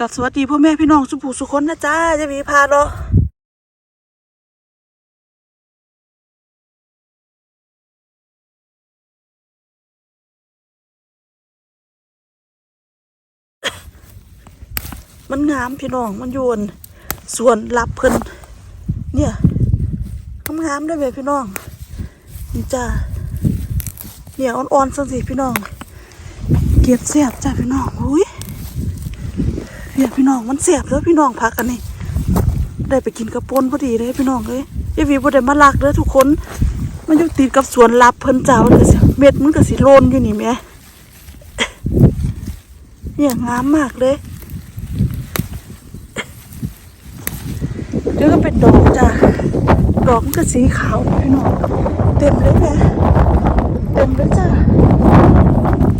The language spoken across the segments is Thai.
กับสวัสดีพ่อแม่พี่น้องสุภูสุคนนะจ้าจะมีพาเนาะมันงามพี่น้องมันโยนส่วนรับเพิ่นเนี่ยงามด้วยแม่พี่น้องนี่จ้าเนี่ยอ่อนๆสักสิพี่น้องเก็บเสียบจ้าพี่น้องอุ้ย เพียพี่น้องมันเสียบแล้วพี่น้องพักกันนี่ได้ไปกินกระปนพอดีเลยพี่น้องเลยยายวีบ่ได้มาลักเด้อทุกคน มันอยู่ติดกับสวนลับเพิ่นเจ้ามันก็สิเม็ดมันก็สิโลนอยู่นี่แม่เนี่ยงามมากเลยเดี๋ยวก็เป็นดอกจ้ะดอกมันก็สีขาวพี่น้องเต็มเลยแม่เต็มเลยจ้ะ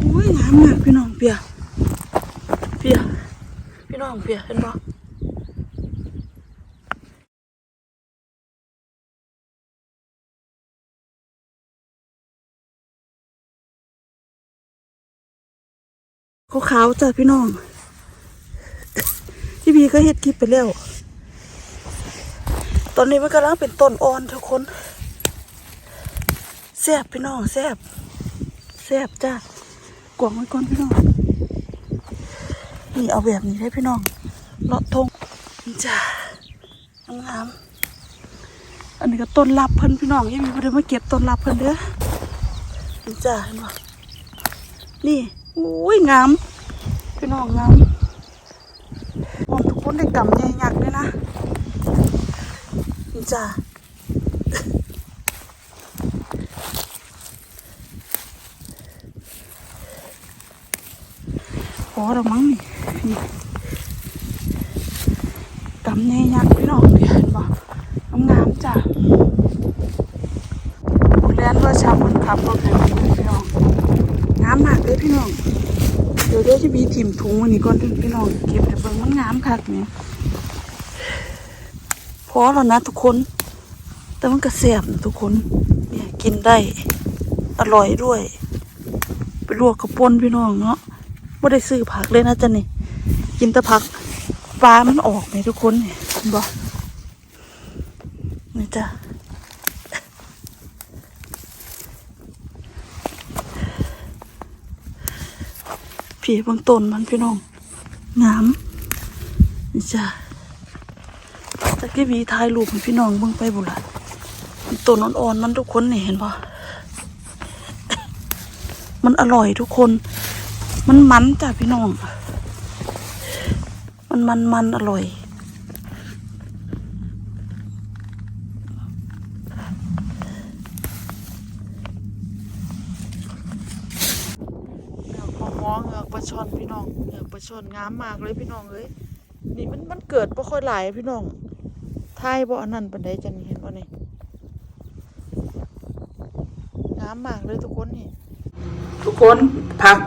อุ้ยงามมากพี่น้องเปียเปีย พี่น้องเพียเห็นบ่ขาวจ้ะพี่น้องพี่พีก็เฮ็ดคลิปไปแล้ว ตอนนี้มันกำลังเป็นต้นอ่อนทุกคนแซบพี่น้องแซบแซบจ้ะกวางไว้ก่อนพี่น้อง นี่เอาแบบนี้ให้พี่น้องเลาะทงนี่จ้างามอันนี้ก็ต้นลับเพิ่นพี่น้องยังมีคนเดินมาเก็บต้นลับเพิ่นเด้อจ้าเห็นบ่นี่อุ้ยงามพี่น้องงามมองทุกคนได้กำใหญ่ยักษ์เลยนะจ้าพอแล้วมั้งนี่ กำใหญ่ยักษ์พี่น้องเห็นบ่งามจ้าบุแลนว่าชาวคนขับรถเลยพี่น้องงามมากเลยพี่น้องเดี๋ยวเดี๋ยวจะมีถิ่มถุงวันนี้ก่อนพี่น้องเก็บแต่เบิ่งมันงามคักเนี่ยพอแล้วนะทุกคน แต่มันก็แซ่บนะทุกคน เนี่ยกินได้อร่อยด้วย ไปลวกกระปนพี่น้องเนาะไม่ได้ซื้อผักเลยนะจ๊ะนี่ กินต่ผักฟ้ามันออกไหมทุกคนเนี่ยเห็นบ่นี่จ้ะผีบางต้นมันพี่น้องงามนี่จ้ะตะกี้มีถ่ายรูปให้พี่น้องเบิ่งไปบุละต้นอ่อนๆมันทุกคนนี่เห็นปะมันอร่อยทุกคน มันมันจ้ะพี่น้อง มันมันมันอร่อยเหงือกพอมองเหงือกปลาช่อนพี่น้องเหงือกปลาช่อนงามมากเลยพี่น้องเอ้ยนี่มันมันเกิดบ่ค่อยหลายพี่น้องทายบ่อันนั้นปานใดจังเห็นบ่นี่งามมากเลยทุกคนนี่ทุกคนผัก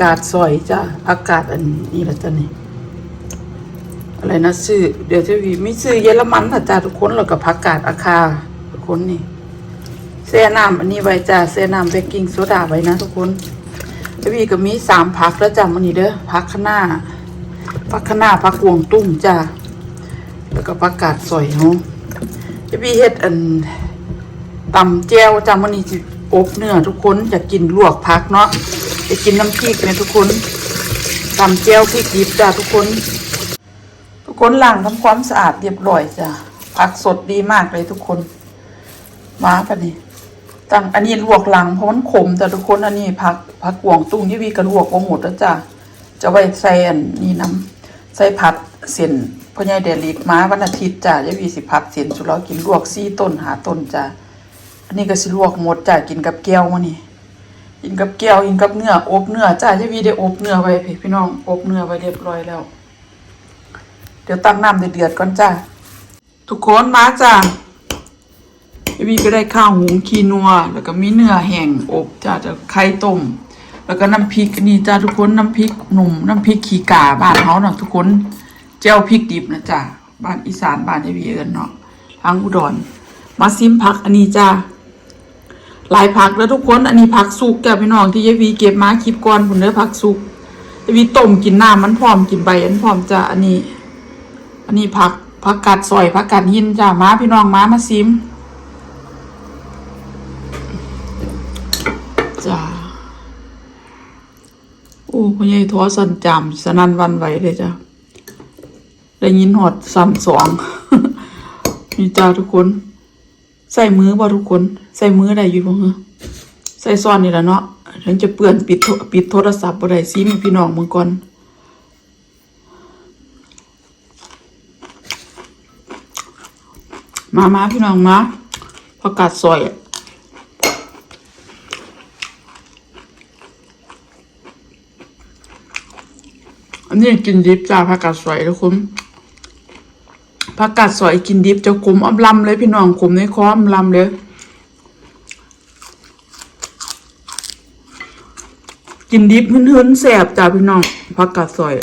กาดซอยจ้ะผักกาดอันนี้ละจ้ะนี่ อะไรนะชื่อเดี๋ยวจะมีมีชื่อเยอรมันนะจ้ะทุกคนแล้วก็ผักกาดอาคาทุกคนนี่แช่น้ำอันนี้ไว้จ้ะแช่น้ำเบกกิ้งโซดาไว้นะทุกคนแล้วพี่ก็มีสามพักแล้วจ้ะมันนี้เด้อพักข้างหน้าพักข้างหน้าพักกวงตุ้งจ้ะแล้วก็ผักกาดซอยเนาะจะพี่เฮ็ดอันตำแจวจ้ะมันนี้อบเนื้อทุกคนอยากกินลวกพักเนาะจะกินน้ำพริกเนี่ยทุกคนตำแจวพริกดิบจ้ะทุกคน กคนล้างทำความสะอาดเรียบร้อยจ้ะผักสดดีมากเลยทุกคน มาปะนี่ตั้งอันนี้ลวกหลังเพราะมันขมแต่ทุกคนอันนี้ผักผักกวงตุ้งยี่วีกระลวกว่าหมดแล้วจ้ะจะไว้ใส่อันนี้น้ำใส่ผัดเส้นพ่อใหญ่เดลิกมาวันอาทิตย์จ้ะยี่วีสิผัดเส้นสุดแล้วกินลวกซี่ต้นหาต้นจ้ะอันนี้ก็สิลวกหมดจ้ะกินกับแก้วมานี่กินกับแก้วกินกับเนื้ออบเนื้อจ้ะยี่วีได้อบเนื้อไว้พี่พี่น้องอบเนื้อไว้เรียบร้อยแล้ว ดี๋ยวตั้งน้ำเดือดๆก่อนจ้ะทุกคนมาจ้ะพี่ก็ได้ข้าวหุงคีนัว แล้วก็มีเนื้อแห้งอบจ้าจะไข่ต้ม แล้วก็น้ำพริกนี่จ้าทุกคนน้ำพริกหนุ่มน้ำพริกขี้กาบ้านเฮาเนาะทุกคนเจ้าพริกดิบนะจ้าบ้านอีสานบ้านยายวีเอิ้นเนาะทางอุดรมาซิมผักอันนี้จ้าหลายผักแล้วทุกคนอันนี้ผักสุกจ้าพี่น้องที่ยายวีเก็บมาคลิปก่อนพุ่นเด้อผักสุกยวิต้มกินน้ำมันพร้อมกินใบอันพร้อมจะอันนี้ นนี้ผักผักกาดซอยผักกาดหินจ้ามาพี่น้องมามาซิมจ้าโอ้พ่อใหญ่ท้อสันจำสนันวันไหวเลยจ้าได้ยินหอดซ้ำสองนี่จ้าทุกคน ใส่มือบ่ทุกคน ใส่มือได้อยู่บ่เหรอใส่ซ่อนนี่แหละเนาะถึงจะเปื้อนปิดปิดโทรศัพท์บ่ได้ซิมพี่น้องเมึงก่อน มามาพี่น้องมาผักกาดซอยอะอันนี้กินดิบจ้าผักกาดซอยทุกคนผักกาดซอยกินดิบจะขมอำลำเลยพี่น้องขมในคออำลำเลยกินดิบเหืนๆแสบจ้าพี่น้องผักกาดซอย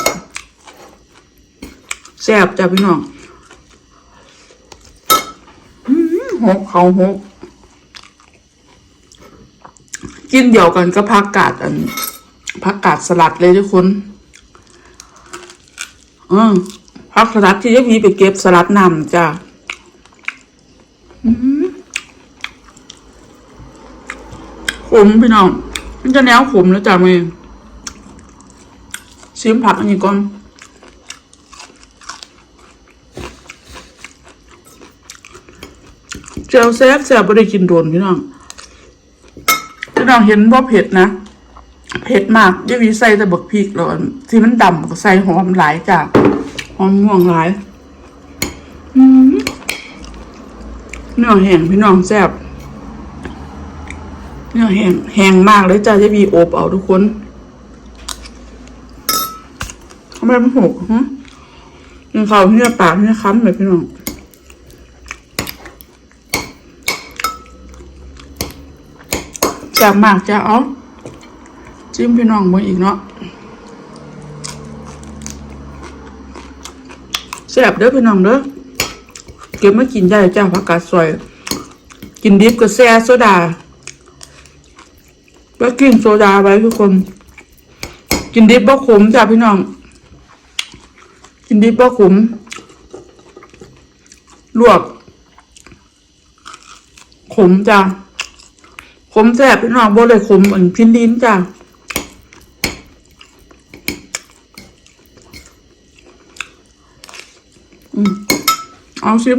แสบจ้าพี่น้อง หกเขาหกกินเดียวกันก็ผักกาดอันผักกาดสลัดเลยทุกคนอืมผักสลัดที่ยายวีไปเก็บสลัดนำจ้ะขมพี่น้อง มันจะแนวขมแล้วจ้ะมึงชิมผักอันนี้ก่อน เจลแซ่บแซ่บไม่ได้กินโดนพี่น้องพี่น้องเห็นว่าเผ็ดนะเผ็ดมากยายวีใส่แต่บักพริกแล้วอันที่มันดำก็ใส่หอมหลายจ้ะหอมม่วงหลายอืมเนื้อแห้งพี่น้องแซ่บเนื้อแห้งแห้งมากเลยจ้ะยายวีโอบเอาทุกคนทำไมมันหกฮะกินข้าเนื้อปากเนื้อค้ำเลยพี่น้อง แซ่บมากจ้ะเอาจิ้มพี่น้องมาอีกเนาะแซ่บเด้อพี่น้องเด้อเก็บมากินได้จ้าผักกาดซอย กินดิบกับแซ่โซดาแล้วกินโซดาไว้ทุกคน กินดิบบ่ขมจ้าพี่น้อง กินดิบบ่ขมลวกขมจ้า มแสบพี่น้องบ่เลยขมเหมือนพินดินจ้ะอืมเอาชิม